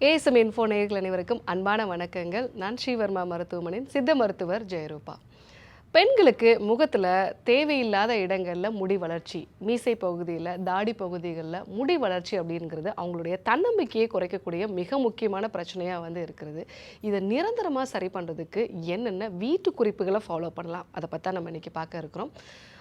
ஏசம் info நேயர்கள் அனைவருக்கும் அன்பான வணக்கங்கள். நான் ஸ்ரீவர்மா மருத்துவமனையின் சித்த மருத்துவர் ஜெயரூபா. பெண்களுக்கு முகத்தில் தேவையில்லாத இடங்களில் முடி வளர்ச்சி மீசை பகுதியில் தாடி பகுதிகளில் முடி வளர்ச்சி அப்படிங்கிறது அவங்களுடைய தன்னம்பிக்கையை குறைக்கக்கூடிய மிக முக்கியமான பிரச்சனையாக வந்து இருக்கிறது. இதை நிரந்தரமாக சரி பண்ணுறதுக்கு என்னென்ன வீட்டு குறிப்புகளை ஃபாலோ பண்ணலாம் அதை பற்றி நம்ம இன்றைக்கி பார்க்க இருக்கிறோம்.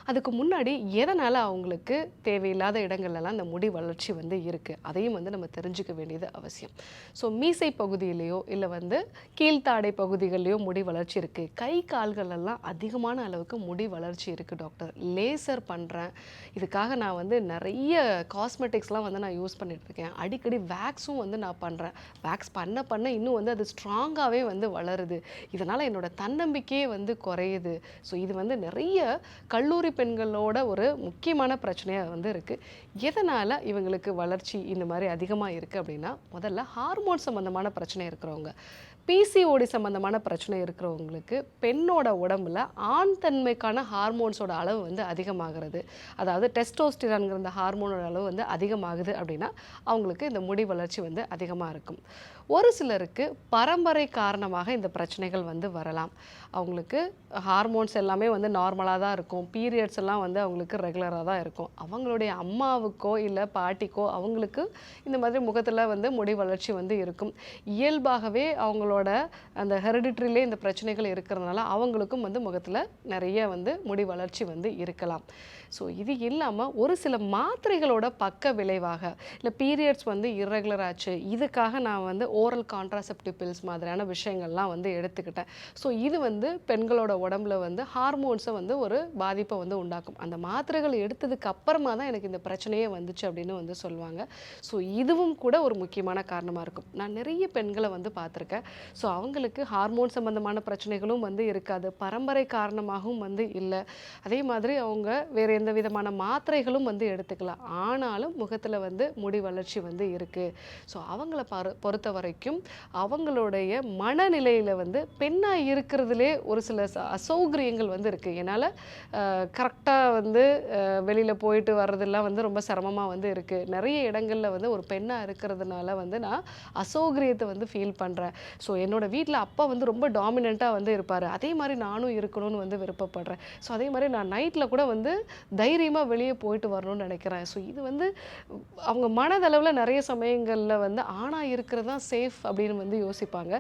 அதுக்கு முன்னாடி எதனால் அவங்களுக்கு தேவையில்லாத இடங்கள்லாம் இந்த முடி வளர்ச்சி வந்து இருக்குது அதையும் வந்து நம்ம தெரிஞ்சுக்க வேண்டியது அவசியம். ஸோ மீசை பகுதியிலையோ இல்லை வந்து கீழ்த்தாடை பகுதிகளிலையோ முடி வளர்ச்சி இருக்குது கை கால்களெல்லாம் அதிகமான அளவுக்கு முடி வளர்ச்சி இருக்குது டாக்டர். லேசர் பண்ணுறேன் இதுக்காக நான் வந்து நிறைய காஸ்மெட்டிக்ஸ்லாம் வந்து நான் யூஸ் பண்ணிட்டு இருக்கேன். அடிக்கடி வேக்ஸும் வந்து நான் பண்ணுறேன் வேக்ஸ் பண்ண பண்ண இன்னும் வந்து அது ஸ்ட்ராங்காகவே வந்து வளருது. இதனால் என்னோட தன்னம்பிக்கையே வந்து குறையுது. ஸோ இது வந்து நிறைய கல்லூரி பெண்களோட ஒரு முக்கியமான பிரச்சனையாக வந்து இருக்குது எதனால் இவங்களுக்கு வளர்ச்சி இந்த மாதிரி அதிகமாக இருக்குது அப்படின்னா முதல்ல ஹார்மோன் சம்மந்தமான பிரச்சனை இருக்கிறவங்க. பிசிஓடி சம்மந்தமான பிரச்சனை இருக்கிறவங்களுக்கு பெண்ணோட உடம்புல ஆண் தன்மைக்கான ஹார்மோன்ஸோட அளவு வந்து அதிகமாகிறது. அதாவது டெஸ்டோஸ்டிரான்கிற அந்த ஹார்மோனோட அளவு வந்து அதிகமாகுது அப்படின்னா அவங்களுக்கு இந்த முடி வளர்ச்சி வந்து அதிகமாக இருக்கும். ஒரு சிலருக்கு பரம்பரை காரணமாக இந்த பிரச்சனைகள் வந்து வரலாம். அவங்களுக்கு ஹார்மோன்ஸ் எல்லாமே வந்து நார்மலாக தான் இருக்கும். பீரியட் பீரியட்ஸ் எல்லாம் வந்து அவங்களுக்கு ரெகுலராக தான் இருக்கும். அவங்களுடைய அம்மாவுக்கோ இல்லை பாட்டிக்கோ அவங்களுக்கு இந்த மாதிரி முகத்தில் வந்து முடி வளர்ச்சி வந்து இருக்கும். இயல்பாகவே அவங்களோட அந்த ஹெரிடிட்ரிலே இந்த பிரச்சனைகள் இருக்கிறதுனால அவங்களுக்கும் வந்து முகத்தில் நிறைய வந்து முடி வளர்ச்சி வந்து இருக்கலாம். ஸோ இது இல்லாமல் ஒரு சில மாத்திரைகளோட பக்க விளைவாக இல்லை பீரியட்ஸ் வந்து irregular ஆச்சு இதுக்காக நான் வந்து ஓரல் கான்ட்ராசெப்டிவ் பில்ஸ் மாதிரியான விஷயங்கள்லாம் வந்து எடுத்துக்கிட்டேன். ஸோ இது வந்து பெண்களோட உடம்புல வந்து ஹார்மோன்ஸை வந்து ஒரு பாதிப்பை வந்து உண்டாக்கும். அந்த மாத்திரைகள் எடுத்ததுக்கு அப்புறமா தான் எனக்கு இந்த பிரச்சனையே வந்துச்சு அப்படின்னு வந்து சொல்லுவாங்க. ஸோ இதுவும் கூட ஒரு முக்கியமான காரணமாக இருக்கும். நான் நிறைய பெண்களை வந்து பார்த்துருக்கேன். ஸோ அவங்களுக்கு ஹார்மோன் சம்பந்தமான பிரச்சனைகளும் வந்து இருக்காது. பரம்பரை காரணமாகவும் வந்து இல்லை. அதே மாதிரி அவங்க வேறு எந்த விதமான மாத்திரைகளும் வந்து எடுத்துக்கலாம். ஆனாலும் முகத்தில் வந்து முடி வளர்ச்சி வந்து இருக்குது ஸோ அவங்கள பரு பொறுத்த வரைக்கும் அவங்களுடைய மனநிலையில் வந்து பெண்ணாக இருக்கிறதுலே ஒரு சில அசௌகரியங்கள் வந்து இருக்குது என்னால் கரெக்டாக வந்து வெளியில் போயிட்டு வர்றதெல்லாம் வந்து ரொம்ப சிரமமாக வந்து இருக்குது நிறைய இடங்களில் வந்து ஒரு பெண்ணாக இருக்கிறதுனால வந்து நான் அசௌகரியத்தை வந்து ஃபீல் பண்ணுறேன் ஸோ என்னோடய வீட்டில் அப்பா வந்து ரொம்ப டாமினண்ட்டாக வந்து இருப்பார். அதே மாதிரி நானும் இருக்கணும்னு வந்து விருப்பப்படுறேன். ஸோ அதே மாதிரி நான் நைட்டில் கூட வந்து தைரியமாக வெளியே போயிட்டு வரணும்னு நினைக்கிறேன். ஸோ இது வந்து அவங்க மனதளவில் நிறைய சமயங்களில் வந்து ஆணாக இருக்கிறது தான் சேஃப் அப்படின்னு வந்து யோசிப்பாங்க.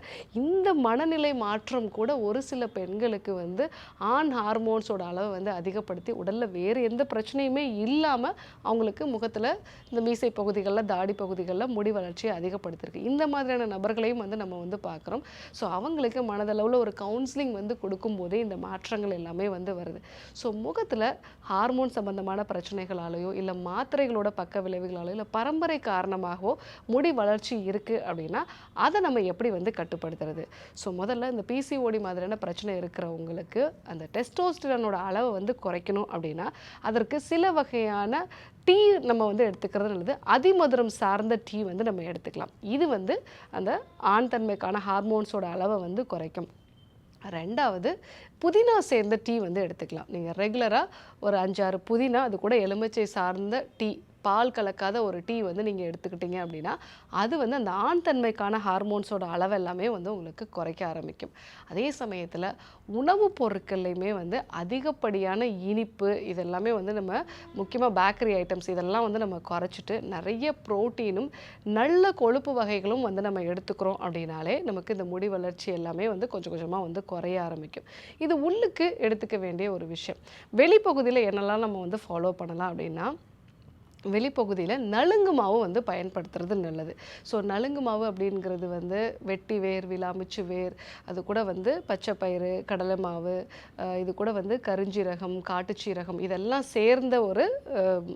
இந்த மனநிலை மாற்றம் கூட ஒரு சில பெண்களுக்கு வந்து ஆண் ஹார்மோன்ஸோட அளவு வந்து அதிகப்படுத்தி உடலில் வேறு எந்த பிரச்சனையுமே இல்லாமல் அவங்களுக்கு முகத்தில் இந்த மீசை பகுதிகளில் தாடி பகுதிகளில் முடி வளர்ச்சியை அதிகப்படுத்திருக்கு. இந்த மாதிரியான நபர்களையும் வந்து நம்ம வந்து பார்க்குறோம். ஸோ அவங்களுக்கு மனதளவில் ஒரு கவுன்சிலிங் வந்து கொடுக்கும்போதே இந்த மாற்றங்கள் எல்லாமே வந்து வருது. ஸோ முகத்தில் ஹார்மோன் சம்பந்தமான பிரச்சனைகளாலேயோ இல்லை மாத்திரைகளோட பக்க விளைவுகளாலேயோ இல்லை பரம்பரை காரணமாகவோ முடி வளர்ச்சி இருக்குது அப்படின்னா அதை நம்ம எப்படி வந்து கட்டுப்படுத்துறது? ஸோ முதல்ல இந்த பிசிஓடி மாதிரியான பிரச்சனை இருக்கிறவங்களுக்கு அந்த டெஸ்டோஸ்டிரனோட அளவை வந்து குறைக்கணும் அப்படின்னா அதற்கு சில வகையான டீ நம்ம வந்து எடுத்துக்கிறது நல்லது. அதிமதுரம் சார்ந்த டீ வந்து நம்ம எடுத்துக்கலாம். இது வந்து அந்த ஆண் தன்மைக்கான ஹார்மோன்ஸோட அளவை வந்து குறைக்கும். ரெண்டாவது புதினா சேர்ந்த டீ வந்து எடுத்துக்கலாம். நீங்கள் ரெகுலராக ஒரு அஞ்சாறு புதினா அது கூட எலுமிச்சை சார்ந்த டீ பால் கலக்காத ஒரு டீ வந்து நீங்கள் எடுத்துக்கிட்டீங்க அப்படின்னா அது வந்து அந்த ஆண் தன்மைக்கான ஹார்மோன்ஸோட அளவு எல்லாமே வந்து உங்களுக்கு குறைக்க ஆரம்பிக்கும். அதே சமயத்தில் உணவுப் பொருட்கள்லையுமே வந்து அதிகப்படியான இனிப்பு இதெல்லாமே வந்து நம்ம முக்கியமாக பேக்கரி ஐட்டம்ஸ் இதெல்லாம் வந்து நம்ம குறைச்சிட்டு நிறைய ப்ரோட்டீனும் நல்ல கொழுப்பு வகைகளும் வந்து நம்ம எடுத்துக்கிறோம் அப்படின்னாலே நமக்கு இந்த முடி வளர்ச்சி எல்லாமே வந்து கொஞ்சம் கொஞ்சமாக வந்து குறைய ஆரம்பிக்கும். இது உள்ளுக்கு எடுத்துக்க வேண்டிய ஒரு விஷயம். வெளிப்பகுதியில் என்னெல்லாம் நம்ம வந்து ஃபாலோ பண்ணலாம் அப்படின்னா வெளிப்பகுதியில் நலுங்கு மாவு வந்து பயன்படுத்துறது நல்லது. ஸோ நலுங்கு மாவு அப்படிங்கிறது வந்து வெட்டி வேர் விலாமிச்சு வேர் அது கூட வந்து பச்சை பயிறு கடலை மாவு இது கூட வந்து கருஞ்சீரகம் காட்டுச்சீரகம் இதெல்லாம் சேர்ந்த ஒரு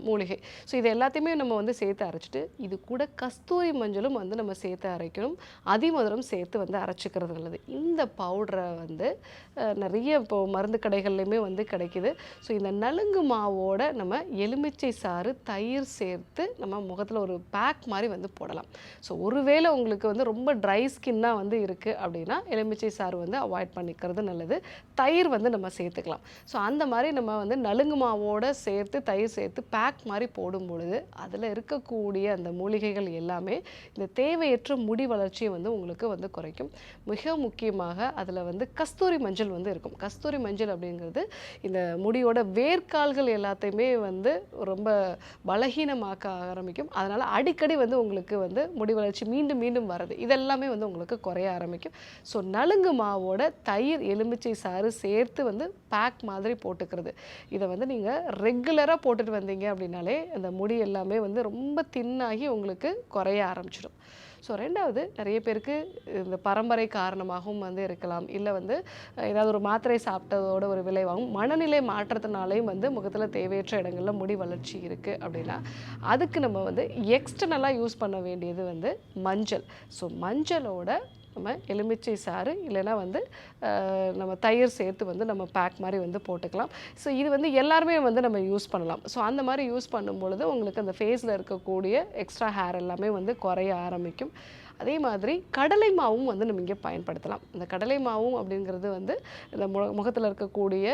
மூலிகை. ஸோ இது எல்லாத்தையுமே நம்ம வந்து சேர்த்து அரைச்சிட்டு இது கூட கஸ்தூரி மஞ்சளும் வந்து நம்ம சேர்த்து அரைக்கணும். அதிமதுரம் சேர்த்து வந்து அரைச்சிக்கிறது நல்லது. இந்த பவுடரை வந்து நிறைய இப்போ மருந்து கடைகள்லையுமே வந்து கிடைக்குது. ஸோ இந்த நலுங்கு மாவோட நம்ம எலுமிச்சை சாறு தயிர் தண்ணீர் சேர்த்து நம்ம முகத்தில் ஒரு பேக் மாதிரி வந்து போடலாம். ஸோ ஒருவேளை உங்களுக்கு வந்து ரொம்ப ட்ரை ஸ்கின்னாக வந்து இருக்குது அப்படின்னா எலுமிச்சை சாறு வந்து அவாய்ட் பண்ணிக்கிறது நல்லது. தயிர் வந்து நம்ம சேர்த்துக்கலாம். ஸோ அந்த மாதிரி நம்ம வந்து நலுங்கு மாவோட சேர்த்து தயிர் சேர்த்து பேக் மாதிரி போடும் பொழுது அதில் இருக்கக்கூடிய அந்த மூலிகைகள் எல்லாமே இந்த தேவையற்ற முடி வளர்ச்சியை வந்து உங்களுக்கு வந்து குறைக்கும். மிக முக்கியமாக அதில் வந்து கஸ்தூரி மஞ்சள் வந்து இருக்கும். கஸ்தூரி மஞ்சள் அப்படிங்கிறது இந்த முடியோட வேர்க்கால்கள் எல்லாத்தையுமே வந்து ரொம்ப பலகீனமாக்க ஆரம்பிக்கும். அதனால் அடிக்கடி வந்து உங்களுக்கு வந்து முடி வளர்ச்சி மீண்டும் மீண்டும் வர்றது. இதெல்லாமே வந்து உங்களுக்கு குறைய ஆரம்பிக்கும். ஸோ நலுங்கு மாவோட தயிர் எலுமிச்சை சாறு சேர்த்து வந்து பேக் மாதிரி போட்டுக்கிறது. இதை வந்து நீங்கள் ரெகுலராக போட்டுட்டு வந்தீங்க அப்படின்னாலே அந்த முடி எல்லாமே வந்து ரொம்ப தின்னாகி உங்களுக்கு குறைய ஆரம்பிச்சிடும். ஸோ ரெண்டாவது நிறைய பேருக்கு இந்த பரம்பரை காரணமாகவும் வந்து இருக்கலாம். இல்லை வந்து ஏதாவது ஒரு மாத்திரை சாப்பிட்டதோட ஒரு விளைவாகவும் மனநிலை மாற்றத்தினாலையும் வந்து முகத்தில் தேவையற்ற இடங்களில் முடி வளர்ச்சி இருக்குது அப்படின்னா அதுக்கு நம்ம வந்து எக்ஸ்டர்னலாக யூஸ் பண்ண வேண்டியது வந்து மஞ்சள். ஸோ மஞ்சளோட நம்ம எலுமிச்சை சாறு இல்லைன்னா வந்து நம்ம தயிர் சேர்த்து வந்து நம்ம பேக் மாதிரி வந்து போட்டுக்கலாம். ஸோ இது வந்து எல்லாருமே வந்து நம்ம யூஸ் பண்ணலாம். ஸோ அந்த மாதிரி யூஸ் பண்ணும் பொழுது உங்களுக்கு அந்த ஃபேஸில் இருக்கக்கூடிய எக்ஸ்ட்ரா ஹேர் எல்லாமே வந்து குறைய ஆரம்பிக்கும். அதே மாதிரி கடலை மாவும் வந்து நம்ம இங்கே பயன்படுத்தலாம். இந்த கடலை மாவும் அப்படிங்கிறது வந்து இந்த மு முகத்தில் இருக்கக்கூடிய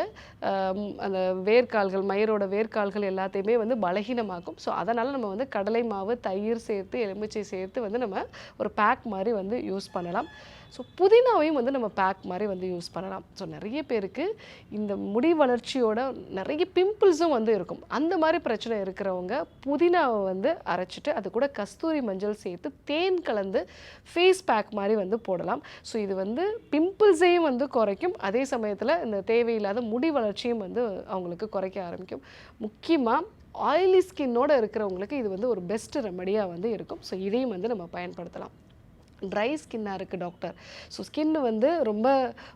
அந்த வேர்க்கால்கள் மயிரோட வேர்க்கால்கள் எல்லாத்தையுமே வந்து பலகீனமாக்கும். ஸோ அதனால் நம்ம வந்து கடலை மாவு தயிர் சேர்த்து எலுமிச்சை சேர்த்து வந்து நம்ம ஒரு பேக் மாதிரி வந்து யூஸ் பண்ணலாம். ஸோ புதினாவையும் வந்து நம்ம பேக் மாதிரி வந்து யூஸ் பண்ணலாம். ஸோ நிறைய பேருக்கு இந்த முடி வளர்ச்சியோட நிறைய பிம்பிள்ஸும் வந்து இருக்கும். அந்த மாதிரி பிரச்சனை இருக்கிறவங்க புதினாவை வந்து அரைச்சிட்டு அது கூட கஸ்தூரி மஞ்சள் சேர்த்து தேன் கலந்து ஃபேஸ் பேக் மாதிரி வந்து போடலாம். ஸோ இது வந்து பிம்பிள்ஸையும் வந்து குறைக்கும். அதே சமயத்தில் இந்த தேவையில்லாத முடி வளர்ச்சியும் வந்து அவங்களுக்கு குறைக்க ஆரம்பிக்கும். முக்கியமாக ஆயிலி ஸ்கின்னோடு இருக்கிறவங்களுக்கு இது வந்து ஒரு பெஸ்ட் ரெமடியாக வந்து இருக்கும். ஸோ இதையும் வந்து நம்ம பயன்படுத்தலாம். ட்ரை ஸ்கின்னாக இருக்குது டாக்டர். ஸோ ஸ்கின் வந்து ரொம்ப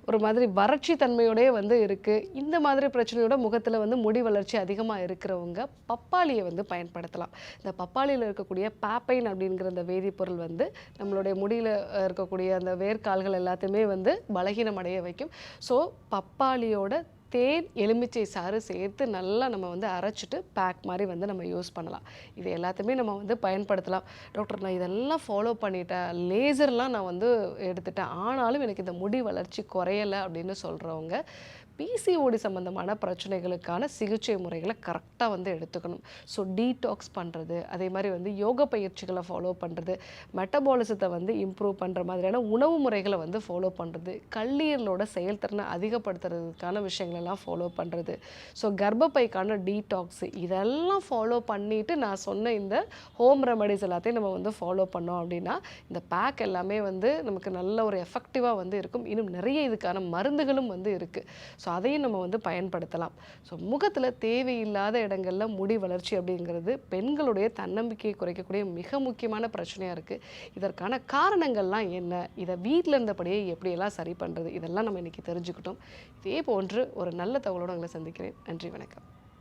ஒரு மாதிரி வறட்சி தன்மையோடயே வந்து இருக்குது இந்த மாதிரி பிரச்சனையோட முகத்தில் வந்து முடி வளர்ச்சி அதிகமாக இருக்கிறவங்க பப்பாளியை வந்து பயன்படுத்தலாம். இந்த பப்பாளியில் இருக்கக்கூடிய பேப்பைன் அப்படிங்கிற அந்த வேதிப்பொருள் வந்து நம்மளுடைய முடியில் இருக்கக்கூடிய அந்த வேர்க்கால்கள் எல்லாத்தையுமே வந்து பலகீனம் அடைய வைக்கும். ஸோ பப்பாளியோட தேன் எலுமிச்சை சாறு சேர்த்து நல்லா நம்ம வந்து அரைச்சிட்டு பேக் மாதிரி வந்து நம்ம யூஸ் பண்ணலாம். இது எல்லாத்தையுமே நம்ம வந்து பயன்படுத்தலாம். டாக்டர் நான் இதெல்லாம் ஃபாலோ பண்ணிட்டேன். லேசர்லாம் நான் வந்து எடுத்துட்டேன். ஆனாலும் எனக்கு இந்த முடி வளர்ச்சி குறையலை அப்படின்னு சொல்கிறவங்க பிசிஓடி சம்மந்தமான பிரச்சனைகளுக்கான சிகிச்சை முறைகளை கரெக்டாக வந்து எடுத்துக்கணும். ஸோ டீடாக்ஸ் பண்ணுறது அதே மாதிரி வந்து யோக பயிற்சிகளை ஃபாலோ பண்ணுறது மெட்டபாலிசத்தை வந்து இம்ப்ரூவ் பண்ணுற மாதிரியான உணவு முறைகளை வந்து ஃபாலோ பண்ணுறது கல்லீரலோட செயல்திறனை அதிகப்படுத்துறதுக்கான விஷயங்களெல்லாம் ஃபாலோ பண்ணுறது ஸோ கர்ப்பப்பைக்கான டீடாக்ஸ் இதெல்லாம் ஃபாலோ பண்ணிட்டு நான் சொன்ன இந்த ஹோம் ரெமடிஸ் எல்லாத்தையும் நம்ம வந்து ஃபாலோ பண்ணோம் அப்படின்னா இந்த பேக் எல்லாமே வந்து நமக்கு நல்ல ஒரு எஃபெக்டிவாக வந்து இருக்கும். இன்னும் நிறைய இதுக்கான மருந்துகளும் வந்து இருக்குது ஸோ அதையும் நம்ம வந்து பயன்படுத்தலாம். ஸோ முகத்தில் தேவையில்லாத இடங்களில் முடி வளர்ச்சி அப்படிங்கிறது பெண்களுடைய தன்னம்பிக்கையை குறைக்கக்கூடிய மிக முக்கியமான பிரச்சனையாக இருக்குது இதற்கான காரணங்கள்லாம் என்ன? இதை வீட்டில் இருந்தபடியே எப்படியெல்லாம் சரி பண்ணுறது இதெல்லாம் நம்ம இன்றைக்கி தெரிஞ்சுக்கிட்டோம். இதே போன்று ஒரு நல்ல தகவலோடு உங்களை சந்திக்கிறேன். நன்றி வணக்கம்.